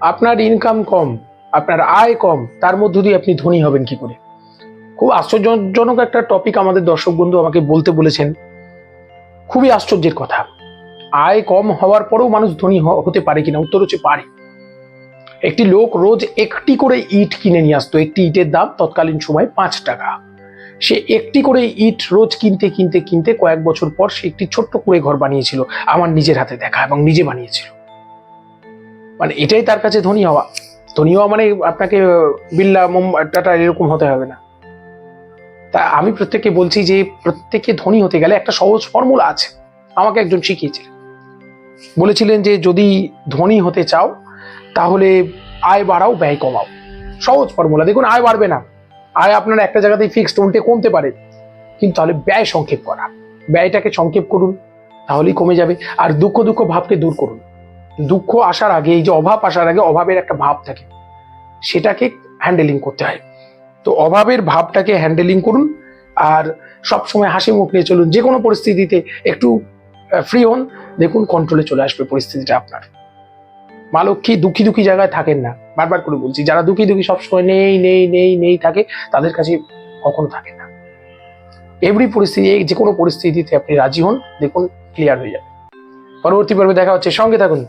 আপনার ইনকাম কম, আপনার আয় কম, তার মধ্য দিয়ে আপনি ধনী হবেন কি করে? খুব আশ্চর্যজনক একটা টপিক আমাদের দর্শক বন্ধু আমাকে বলতে বলেছেন। খুবই আশ্চর্যের কথা। আয় কম হওয়ার পরেও মানুষ ধনী হতে পারে কিনা? উত্তর হচ্ছে পারে। একটি লোক রোজ একটি করে ইট কিনে নিয়ে আসতো। একটি ইটের দাম তৎকালীন সময় পাঁচ টাকা। সে একটি করে ইট রোজ কিনতে কিনতে কিনতে কয়েক বছর পর সে একটি ছোট্ট কুড়ে ঘর বানিয়েছিল। আমার নিজের হাতে দেখা এবং নিজে বানিয়েছিল। মানে এটাই তার কাছে ধনী হওয়া। ধনী হওয়া মানে আপনাকে বিল্লা টাটা এরকম হতে হবে না। তা আমি প্রত্যেককে বলছি যে প্রত্যেকে ধনী হতে গেলে একটা সহজ ফর্মুলা আছে। আমাকে একজন শিখিয়েছিলেন। বলেছিলেন যে, যদি ধনী হতে চাও, তাহলে আয় বাড়াও, ব্যয় কমাও। সহজ ফর্মুলা দেখুন, আয় বাড়বে না। আয় আপনার একটা জায়গাতেই ফিক্সড উল্টে কমতে পারে। কিন্তু তাহলে ব্যয় সংক্ষেপ করা। ব্যয়টাকে সংক্ষেপ করুন, তাহলেই কমে যাবে। আর দুঃখ দুঃখ ভাবকে দূর করুন। দুঃখ আসার আগে, এই যে অভাব আসার আগে অভাবের একটা ভাব থাকে, সেটাকে হ্যান্ডেলিং করতে হয়। তো অভাবের ভাবটাকে হ্যান্ডেলিং করুন, আর সব সময় হাসি মুখ নিয়ে চলুন। যে কোনো পরিস্থিতিতে একটু ফ্রি হন, দেখুন কন্ট্রোলে চলে আসবে পরিস্থিতিটা আপনার। মা লক্ষ্মী দুঃখী দুঃখী জায়গায় থাকেন না, বারবার করে বলছি, যারা দুঃখী দুঃখী সবসময় নেই নেই নেই নেই থাকে, তাদের কাছে কখনো থাকে না। এভরি পরিস্থিতি, যে কোনো পরিস্থিতিতে আপনি রাজি হন, দেখুন ক্লিয়ার হয়ে যাবে। পরবর্তী পর্বে দেখা হচ্ছে, সঙ্গে থাকুন।